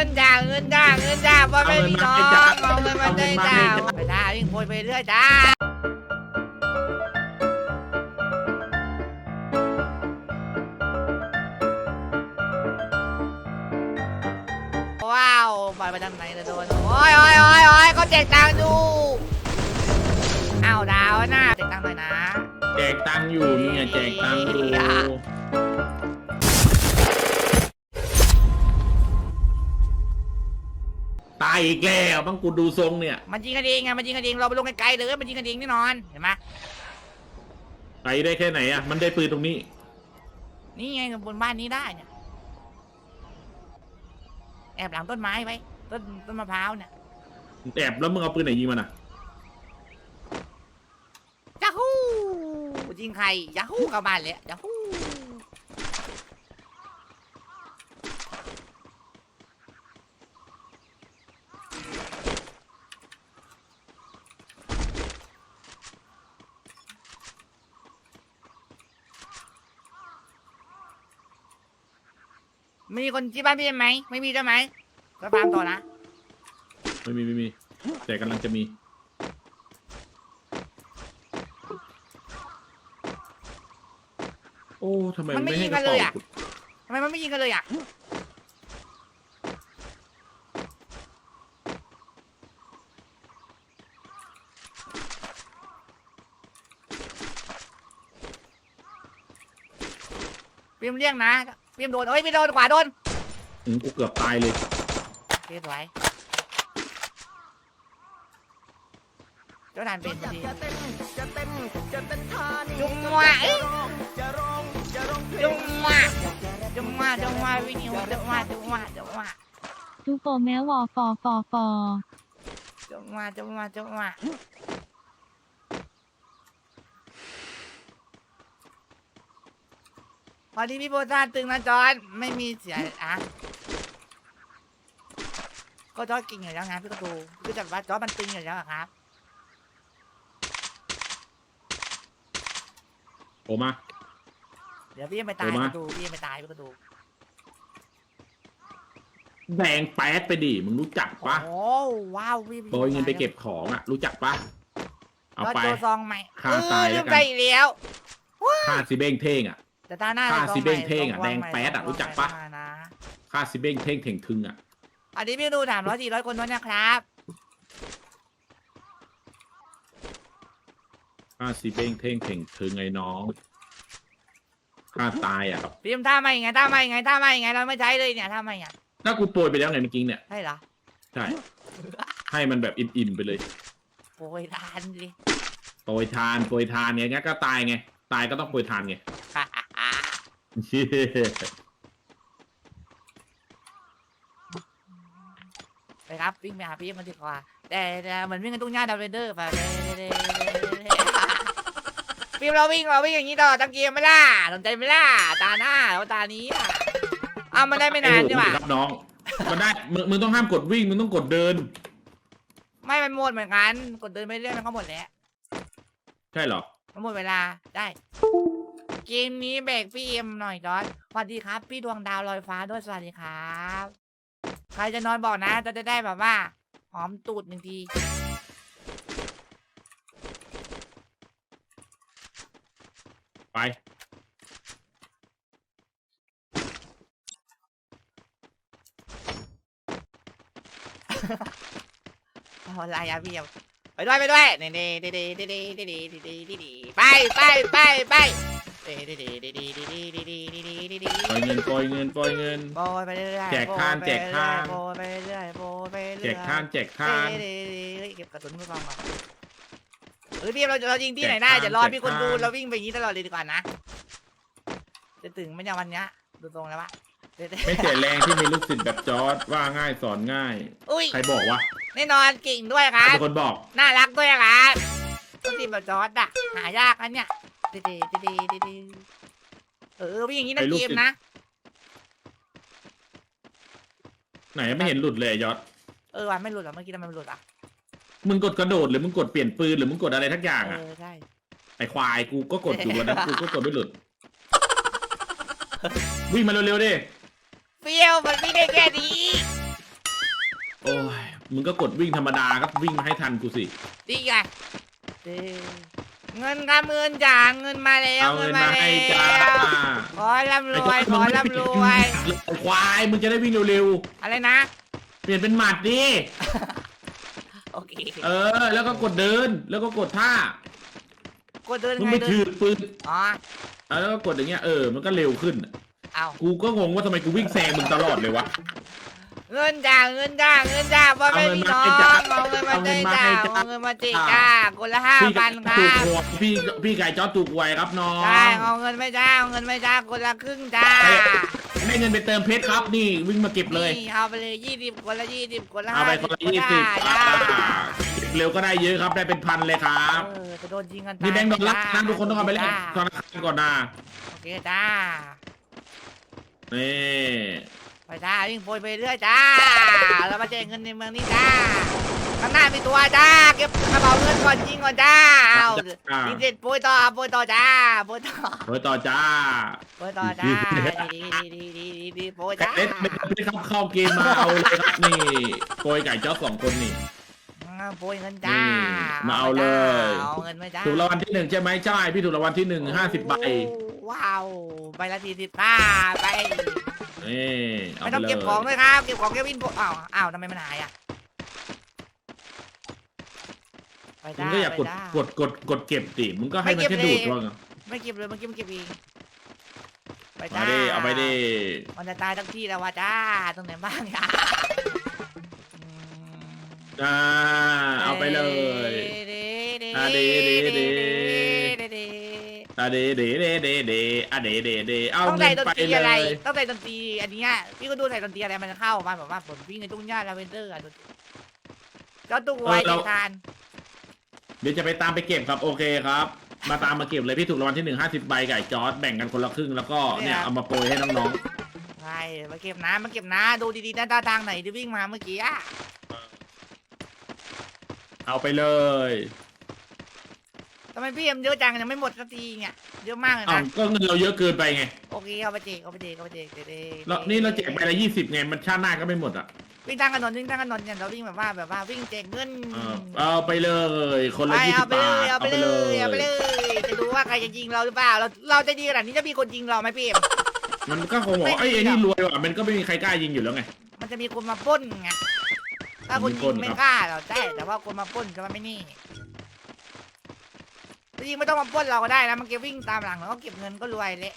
งินจ้าเงินจ้าเงินจ้าว่าไม่มีน้องเอาเอาเงิเงินนมามาได้เอาเงินมาจ้าไปจ้าวิ่งโพยไปเรื่อยจ้าว้าวไปไปทางไหนนะโดนโอ้ยโอ้ยโอ้ยโอ้ยเขาแจกตังค์ดูอ้าวดาวนะแจกตังค์หน่อยนะแจกตังค์อยู่เนี่ยแจกตังค์อยู่ ตายอีกแล้วบ้างกูดูทรงเนี่ยมันยิงกันเองไงมันยิงกันเองเราไปลงไกลๆเลยมันยิงกันเองแน่นอนเห็นไหมไปได้แค่ไหนอะมันได้ปืนตรงนี้ นี่ไงบนบ้านนี้ได้เนี่ยแอบหลังต้นไม้ไว้ต้นต้นมะพร้าวเนี่ยแอบแล้วมึงเอาปืนไหนยิงมันอะยาฮูยิงใครยาฮูกลับบ้านเลยยาฮู มีคนที่บ้านพี่ไหมไม่มีใช่ไหมก็ฟาร์มต่อนะไม่มีไม่มี แต่กำลังจะมี โอ้ทำไมมันไม่ไม่ให้ยิงกกัระนเลยเป๋าอะทำไมมันไม่ยิงกันเลยอะพิมพ์เรียกนะ พี่โดนเฮ้ยพี่โดนขวาโดนอืมกูเกือบตายเลยเพี่สวยเจ้าทานเป็นทีจะเต้นจะเต้นจะเต้นทานจุ่มวะจะร้องจะร้องจุ่ร้องงเพลง มาจุ่มาจงมาวินิวจงมาจุ่มาจงมาทุกโปรแม้วอฟอฟอฟอจุ่มาจุ่มาจงมา วะพอดีพี่โบทานตึงนะจอนไม่มีเสียอะก็จอร์จกินอยู่แล้วไงพี่ก็ดูคือแต่ว่าจอร์จมันตึงอยู่แล้วอะครับโอมา เดี๋ยวพี่ยังไปตายโอ้มาก็ดูพี่ยังไปตายพี่ก็ดูแดงแป๊ดไปดิมึงรู้จักปะโอ้ว้าวพี่โปรยเงินไปเก็บของอะ รู้จักปะเอาก็ไป โจซองใหม่ฆ่าเออตายแล้ลืวมกันไปอีกแล้วค่าซิเบ้งเท่งอะ แต่ตาหน้าฆ่าซองสิใหม่เบ้งเท่งอะซแดงใหม่แป๊ดอะซรู้จักปะใหม่นะค่าซิเบ้งเท่งเถ่งทึงอะ อันนี้พี่ดูสามร้อยสี่ร้อยคนด้วยนะครับค่าซิเบ้งเท่งเถ่งทึงไอ้น้องค่าตายอะพิมพ์ท่าไม่ไงท่าไม่ไงท่าไม่ไงเราไม่ใช้เลยเนี่ยท่าไม่ไงถ้ากูโปรยไปแล้วไงเมื่อกี้เนี่ย ใช่เหรอใช่ ให้มันแบบอิ่มๆไปเลย โอ้ยทานดิโปรยทานโปรยทานไงงั้นก็ตายไง ตายก็ต้องโปรยทานไง ไปครับวิ่งไปหาพี่มันดีกว่าแต่แต่เหมือนวิ่งกันตุ้งหญ้าดาวเรนเดอร์ไปพิมพ์เราวิ่งเราวิ่งอย่างนี้ตลอดทั้งเกมไม่ล่ะสนใจไหม่ล่ะตาหน้าแล้วตานี้อะอ้าวมันได้ไม่นานโอ้ใช่โหปะครับน้อง มันได้มึงมึงต้องห้ามกดวิ่งมึงต้องกดเดิน ไม่มันหมดเหมือนกันกดเดินไปเรื่อยมันก็หมดแล้วใช่เหรอมันหมดเวลาได้ เกมนี้เบรกพี่เอ็มหน่อยจอร์ดสวัสดีครับ พี่ดวงดาวลอยฟ้าด้วยสวัสดีครับ ใครจะนอนบอกนะ จะจะได้แบบว่า หอมตูดหนึ่งที ไป เอาอะไรอะพี่เอ็มไปด้วยไปด้วยเน่เน่เน่เน่เน่เน่เน่เน่เน่เน่เน่ไปไปไปไป ปล่อยเงินปล่อยเงินปล่อยเงินแจกข้ามแจกข้ามแจกข้ามแจกข้าม เฮ้ยๆๆๆเก็บกระสุนไพื่อความหวังเออพี่เราเรายิงที่ไหนอยนะแจกข้ามอรอพี่คนดูเราวิ่งไปงี้ตลอดเลยดีกว่านะจะถึงไม่ยังวันนี้ดูตรงแล้ววะไม่เสียแรงที่มีลูกศิษย์แบบจอร์ดว่าง่ายสอนง่ายใครบอกวะแน่นอนเก่งด้วยครับคนบอก น่ารักด้วยครับต้องทีมแบบจอร์ดอะหายากอันเนี้ย เด้ๆเด้ๆๆเออวิ่งอย่างนี้นะไอ้ลูกเกมศิษย์นะ ไหนไม่เห็นหลุดเลยยอด เออว่ะไม่หลุดหรอเมื่อกี้ทำไมมันหลุดอะมึงกดกระโดดหรือมึงกดเปลี่ยนปืนหรือมึงกดอะไรทักอย่างเออะอใช่ไอควายกูก็กดอยู่วันนั้นกูก็กดไม่หลุด วิ่งมาเร็วๆดิเฟี้ยวมันไม่ได้แค่นี้มึงก็กดวิ่งธรรมดาก็วิ่งมาให้ทันกูสิดีไงเด้อ เงินครับเงินจ่าเงินมาแล้วเอาเงินมาให้จ้าขอร่ำรวยขอร่ำรวยควายมึงจะได้วิ่งเร็วอะไรนะ ๆ เปลี่ยนเป็นหมัดดิ โอเคเออ แล้วก็กดเดิน แล้วก็กดท่า กดเดินมึงไงไม่เดิถืนอปืนอ๋ออะแล้วก็กดอย่างเงี้ย เออ มันก็เร็วขึ้น เอากูก็งงว่าทำไมกูวิ่งแซงมึงตลอดเลยวะ เงินจ่าเงินจ่าเงินจ่าพ่อแม่พี่น้องเอาเงินมาให้จ่าเอาเงินมาให้จ่าเอาเงินมาให้จ่าเอาเงินมาเจ๊จ้าคนละห้าพี่พันคถูรักบหวยพี่พี่ไก่จอดถูกหวยครับน้องใช่เอาเงินไม่จ้าเอาเงินไม่จ้าคนละครึ่งจ้าได้เงินไปเติมเพชรครับนี่วิ่งมาเก็บเลย นี่เอาไปเลยยี่สิบคนละยี่สิบคนละเอาไปคนละยี่สิบจ้าเก็บเร็วก็ได้เยอะครับได้เป็นพันเลยครับเออจะโดนยิงกันตายนี่แบงค์ดอลลาร์นะทุกคนต้องเอาไปเล่นจ้าธนาคารก่อนนะโอเคจ้านี่ ไปจ้าวิ่งโปรยไปเรื่อยจ้าแล้วมาแจกเงินในเมืองนี้จ้าข้างหน้ามีตัวจ้าเก็บกระเป๋าเงินก่อนยิงก่อนจ้าเอาอ่ายิงเสร็จโปรยต่อโปรยต่อจ้าโปรยต่อโดยต่อจ้าโปรยต่อจ้าดีดีดีดีดีโปรยไก่จ้าเล็ดไม่ครับเข้าเกมมาเอาเลยครับนี่โกยไก่จอดสองคนนี่ อ่าโปรยเงินจ้านี่มาเอาเลย เอาเงินไหมจ้าถูกรางวัลที่หนึ่งใช่ไหมใช่พี่ถูกรางวัลที่หนึ่งห้าสิบใบ ว้าวใบละสี่สิบห้าไป นี่เอาไม่ไปต้องเลเก็บของด้วยครับ เก็บของแค่วินโปอ้าวอ้าวทำไมมันหายอะไปมึจ้างก็อยากกดไปจ้ากดกดกดเก็บดิมึงก็ให้มันไม่เก็แค่บดูดเลยว่าไงไม่เก็บเลยเมื่อกี้มันเก็บเองไปมาจ้าดิเอาไปดิมันจะตายทั้งที่แล้วว่ะจ้าตรงไหนบ้างอะอืมอ่าเอาไปเลยเด้อะเด้เด้เด้เด้เด้อะ เดเดเดเดเดอะเดเดเดเอาต้องเงิใส่นดนไปตรีเลอะไร ยต้องใส่ดนตรีอันเนี้ยพี่ก็ดูใส่ดนตรีอะไรมันจะเข้ามาแบบว่าผมวิ่งในทุ่งหญ้าลาเวนเดอร์อะดนตรีก็ตุ้งไว้ในทานเดี๋ยวจะไปตามไปเก็บครับโอเคครับ มาตามมาเก็บเลยพี่ถูกรางวัลที่หนึ่งห้าสิบใบไก่จอร์ดแบ่งกันคนละครึ่งแล้วก็เนี่ยเอามาโปรยให้น้องใช่มาเก็บนะมาเก็บนะดูดีๆนะตาทางไหนที่วิ่งมาเมื่อกี้อะๆเอาไปเลยทำ ไมพี่เอ็มเยอะจังยังไม่หมดสักทีเนี่ยเยอะมากเลยอ้าวนะก็เงินเราเยอะเกินไปไงโอเคเอาไปเจกเอาไปเจกเอาไปเจกเด้เรานี่เราแจกไปละยี่สิบไงมันชาติหน้าก็ไม่หมดอะวิ่งทางถนนวิ่งทางถนนเนี่ยเราวิ่งแบบว่าแบบว่าวิ่งแจกเงินเออเอาไปเลย คนไปละยี่สิเอาบไปบาเลยทเอาไปเลยเอาไปเลยจะดูว่าใครจะยิงเราหรือเปล่าเราเราจะดีขนาดนี้จะมีคนยิงเราไหมพี่เอ็มมันก็คงบอกว่าไอ้ยไอ้นี่รวยว่ะมันก็ไม่มีใครกล้ายิงอยู่แล้วไง มันจะมีคนมาปล้นไงถ้าคนมียิปล้งนไม่ครับกล้าเราใช่แต่ว่าคนมาปล้นจะมาไม่นี่ จริงๆไม่ต้องมาปล้นเราก็ได้นะมันเก็บวิ่งตามหลังแล้วก็เก็บเงินก็รวยเละ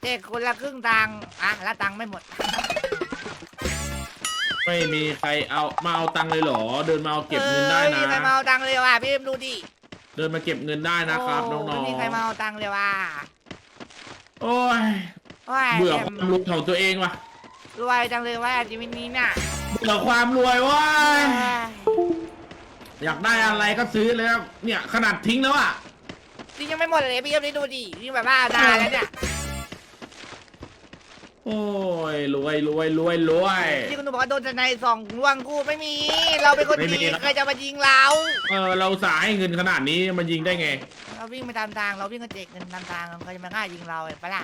เจ๊คนละครึ่งตังค์อะแล้วตังค์ไม่หมด ไม่มีใครเอามาเอาตังค์เลยเหรอ เดินมาเอาเก็บเงินได้ออนะไม่มีใครมาเอาตังค์เลยว่ะพี่เอ็มดูดิเดินมาเก็บเงินได้นะครับน้โไม่องมีใครมาเอาตังค์เลยว่ะๆโอ้ยโอ้ยเบื่อพี่คเอ็มวามรวยของตัวเองว่ะรวยจังเลยว่าชีวิตนี้น่ะเบื่อความรวยเว้ย เอ้ย อยากได้อะไรก็ซื้อแล้วเนี่ยขนาดทิ้งแล้วอะจริงยังไม่หมดเลยพี่เอ็มนี่ดูดินี่แบบว่านานแล้วเนี่ยโอ้ยรวยรวยรวยรวย ที่คุณหนูบอกว่าโดนทนายสองล่วงกูไม่มี เราเป็นคนไม่มีดีครับ ใครจะมายิงเราเออเราสายให้เงินขนาดนี้มันยิงได้ไง เราวิ่งไปตามทางเราวิ่งกระเจกเงินตามทางเขาจะมากล้ายิงเราเห็นปะล่ะ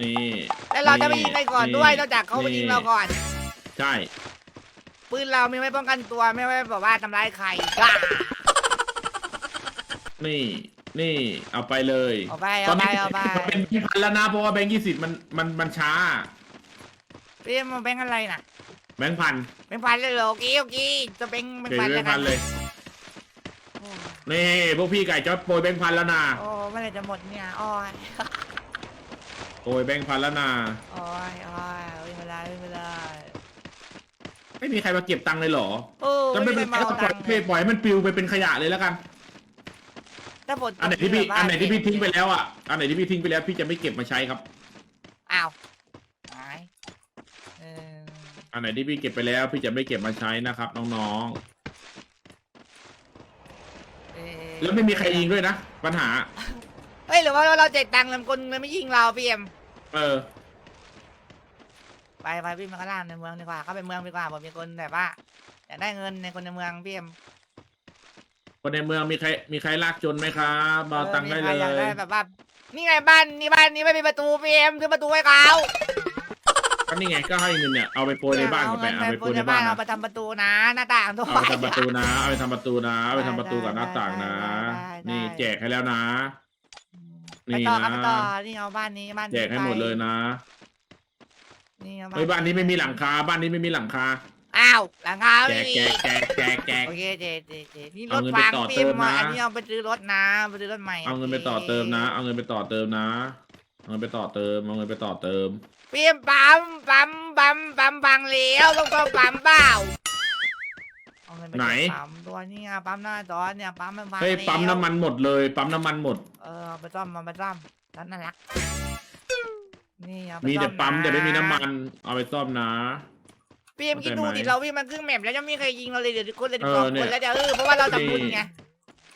นี่แล้วเราจะไม่ยิงใครก่อนด้วยนอกจากเขามายิงเราก่อน ใช่ ปืนเราไม่ไว้ป้องกันตัวไม่ไว้แบบว่าทำร้ายใครบ้า นี่ นี่เอาไปเลยเอาไปตอเอานไปนี้เอาไปเป็นที่พันแล้วนะเพราะว่าแบงค์ยี่สิบมันมันมันช้า พี่เอ็มมาแบงค์อะไรน่ะแบงค์พันเป็นพันเลยเหรอโอเคโอเคจะเป็นเป็นเดี๋ยวพันแบแล้งวค์กัพันนเลย โอ้นี่พวกพี่ไก่จอดโปรยแบงค์พันแล้วนะโอ้เมื่อไหรจะหมดเนี่ยอ้อยโปรยแบงค์พันแล้วนะอ้อยอ้อยวิ่งไม่ได้วิ่งไม่ได้ ไม่มีใครมาเก็บตังค์เลยเหรอโอ้จะไม่ไม่มีใคเป็รนมาเอาตังค์ปล่อยปล่อยให้มันปลิวไปเป็นขยะเลยแล้วกัน ถ้าฝนตกอันไหนที่พี่แบบว่าอันไหนที่พี่ทิ้งไปแล้วอะ อันไหนที่พี่ทิ้งไปแล้ว พี่จะไม่เก็บมาใช้ครับ อ้าวหายเอออันไหนที่พี่เก็บไปแล้ว พี่จะไม่เก็บมาใช้นะครับน้องเออๆ แล้วไม่มีใครยิงด้วยนะ ปัญหา เฮ้ยหรือว่าเราเจ็ดตังค์ลำคนเลยไม่ยิงเราพี่เอ็มเออ ไปไปพี่มาข้างล่างในเมืองดีกว่าเข้าไปเมืองดีกว่าผมมีคนแบบว่าอยากได้เงินในคนในเมืองพี่เอ็มคนในเมืองมีใครมีใครลากจนไหมครับมาเอาตังค์ได้ออเลมีใครอยากได้ยแบบว่านี่ไงบ้านนี่บ้านนี้ไม่มีประตูพี่เอ็มซื้อประตูให้เขาก็นี่ไงก็ให้เงินเนี่ยเอาไปโปรยในบ้านกับไปเอาเอาเงินไปไปโปปูรยในในบ้าบ้านนเอานะไปทำประตูนะ หน้าต่างด้วยเอาไปทำประตูนะ เอาไปทำประตูนะเอาไปทำประตูกับหน้าต่างนะได้ได้นี่ได้แจกให้แล้วนะไปต่อครับนี่ไปนะต่อนี่เอาบ้านนี้บ้านนี้แจกให้หมดเลยนะ นี่เอาเฮ้ยบ้านนี้ไม่มีหลังคา บ้านนี้ไม่มีหลังคา อ้าวหลังคาแจไม่กมีแจกแจกแจกแจก โอเคเจเจเจนี่รเอาถเงินไปฟางต่อปีเติมมนะอันนี้เอาไปซื้อรถนะไปซื้อรถใหม่เอาเงินไปต่อเติมนะ เอาเงินไปต่อเติมนะ เอาเงินไปต่อเติม เอาเงินไปต่อเติม ปีมปั๊มปั๊มปั๊มปั๊มบังเหลวต้องต้องปั๊มเปล่าเอาเงินไปไหน ปั๊มตัวนี่ไงปั๊มหน้าจอเนี่ยปั๊มมันบังเฮ้ยเหลวปั๊มน้ำมันหมดเลย ปั๊มน้ำมันหมด เออเอาไปซ่อมมาไปซ่อมนั่นน่ารัก นี่เอาไปมีแต่ซ่อปั๊มนะแต่ไม่มีน้ำมัน เอาไปซ่อมนะปีมคิดดูเข้าใจดิไหมเราวิ่งมันครึ่งแมปแล้วยังไม่มีใครยิงเราเลยเดี๋ยวทุกคนเลยเอสอองเนี่คยนแล้วจะเออเพราะว่าเราจะบุญไง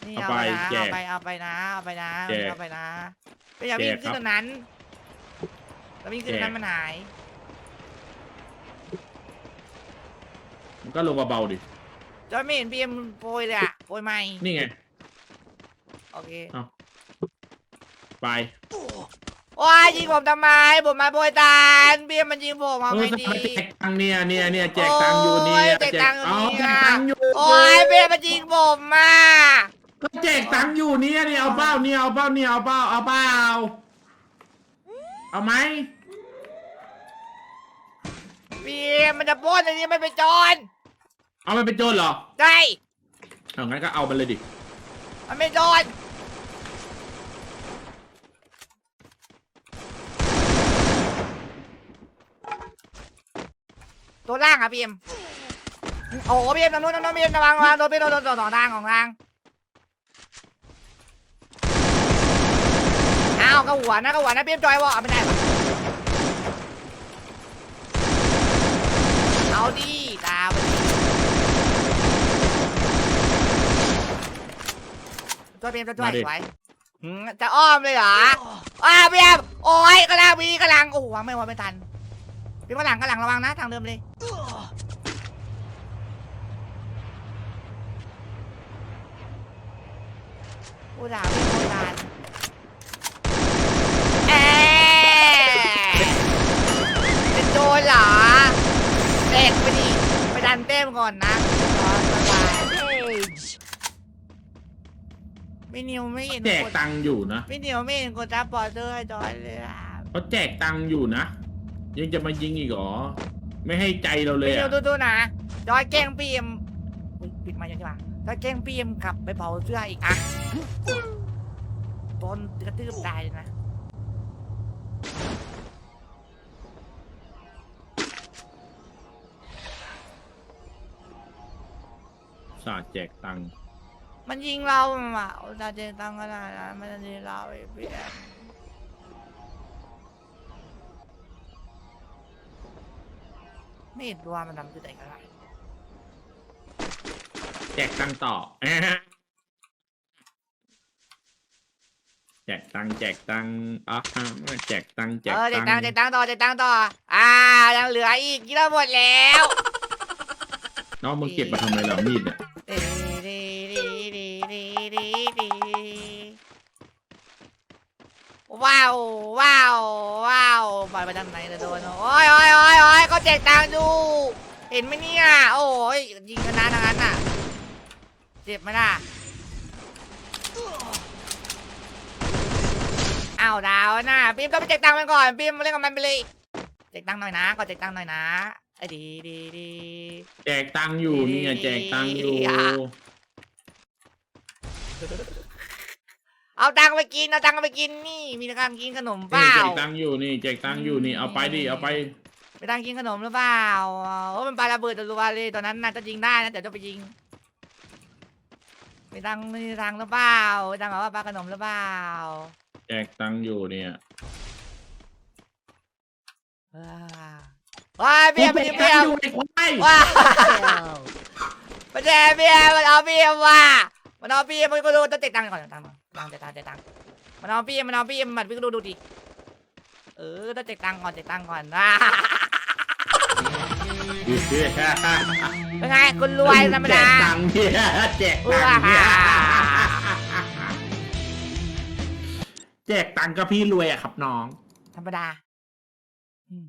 นี่เอาเอาไปไปนะแจกเอาไปเอาไปนะเอาไปนะแจกเอาไปนะไม่อยากวิ่งแจกขึ้นครับตรงนั้นแล้ววิ่งขึ้นตรงนั้นแจก มันหายมันก็ลงเบาๆดิ จอยไม่เห็นพีเอ็มโปรยเลยอะโปรยไม่นี่ไง โอเค ไป โอ้ยยิงผมทำไม ผมมาโปรยตานพีเอ็มมันยิงผมมาเออไม่ทำดีไมแจกตังค์เนี่ยเนี่ยเนี่ยแจกตังค์อยู่เนี่ยโอ้ยแจกตังค์อยู่เอาเนี่แจยกตังค์อยู่โอ้ยพีเอ็มมันยิงผมมาก็แจกตังค์อยู่เนี่ยเนี่ยเอาเป้าเนี่ยเอาเป้าเนี่ยเอาเป้าเอาเป้าเอาไหมพีเอ็มมันจะปล้นอันนี้มันเป็นโจรเอามันเป็นโจรเหรอใช่เอางั้นก็เอามันเลยดิมันเป็นโจร ตัวล่างอะพีเอ็มโอ้โหพีเอ็มทางนู้นทางนู้นพีเอ็มระวังระวังโดนพีเอ็มโดนโดนสองทางของทางอ้าวก็หัวนะก็หัวนะพีเอ็มจอยวะเอาไม่ได้ปะเอาดิตาไปดิช่วยพีเอ็มช่วยช่วยไว้จะอ้อมเลยเหรออ้าวพีเอ็มโอ้ยกำลังมีกำลังโอ้โหไม่วางไม่ทัน พี่กำลังกำลังระวังนะทางเดิมเลยผู้ด่าพี่โบราณแอะเป็นโจรเหรอเด็กไปดิไปดันเต้มก่อนนะรอสบายไม่นิวไม่เห็นแจกกดตังค์อยู่นะไม่นิวไม่เห็นกดจับบอร์เดอร์ให้จอยเลยอะเขาแจกตังค์อยู่นะ ยังจะมายิงอีกเหรอ ไม่ให้ใจเราเลไม่ยนิวอะดูดูๆนะจอยแกล้งพีเอ็มอุ๊ยปิดมาอย่างนี้ว่ะจอยแกล้งพีเอ็มกลับไปเผาเสื้ออีกอะโดนกระทืบตายเลยนะ สาดแจกตังค์มันยิงเราอะเราเจตังก็ได้นะมันจะยิงเราไอ้เพี้ยน ไม่เห็นตัวมันทำจุดไหนกันล่ะแจกตังค์ต่อ แจกตังค์แจกตังค์อะแจกตังค์แจกเออเจตัตังงค์เจตังต่อเจตังต่อ อ่ายังเหลืออีกกินเราหมดแล้ว น้องมึงเก็บมาทำไมเหรอมีดเนี่ยดี ว้าวว้าวว้าวไปไปทางไหนจะโดนโอ้ยโอ้ยโอ้ยโอ้ยเขาแจกตังค์อยู่เห็นไหมเนี่ยโอ้ยยิงกันนะทางนั้นน่ะเจ็บไหมล่ะอ้าวดาวน่ะพิมพ์ต้องไปแจกตังค์มันก่อนพิมพ์มาเล่นกับมันไปเลยแจกตังค์หน่อยนะก็แจกตังค์หน่อยนะไอ้ดีดีดีแจกตังค์อยู่นี่ไงแจกตังค์อยู่อะ เอาตังค์ไปกินเอาตังค์ไปกินนี่ มีตังค์กินขนมเปนี่ล่าแจกตังค์อยู่นี่แจกตังค์อยู่นี่เอาไปดิเอาไปไปตังค์กินขนมหรือเปล่าโอ้มันปาระเบิดตัวรัวเลยตอนนั้นน่าจะยิงได้นะเดี๋ยวจะไปยิงไปตังค์มีตังค์หรือเปล่าไปตังค์แบบว่าปลาขนมหรือเปล่าแจกตังค์อยู่เนี่ยว้าว้ายเบียร์มันยิงเบียร์กูแจกตังค์อยู่ไอ้ควายว้ามันแจกเบียร์มันเอาเบียร์ว่ะมันเอาเบียร์มันก็ดูต้องเจ็กตังค์ก่อนตังค์ ตังเจ็กตังค์เจ็กตังค์มันเอาเบียร์มันเอาเบียร์มันพี่ก็ดูดูดิเออต้องเจ็กตังค์ก่อนเจ็กตังค์ก่อนอะเป็นไงคุณรวยธรรมแจดากตังค์เนี่ยแจกตังค์เนี่ยแจกตังค์กับพี่รวยอะครับน้อง ธรรมดา อืม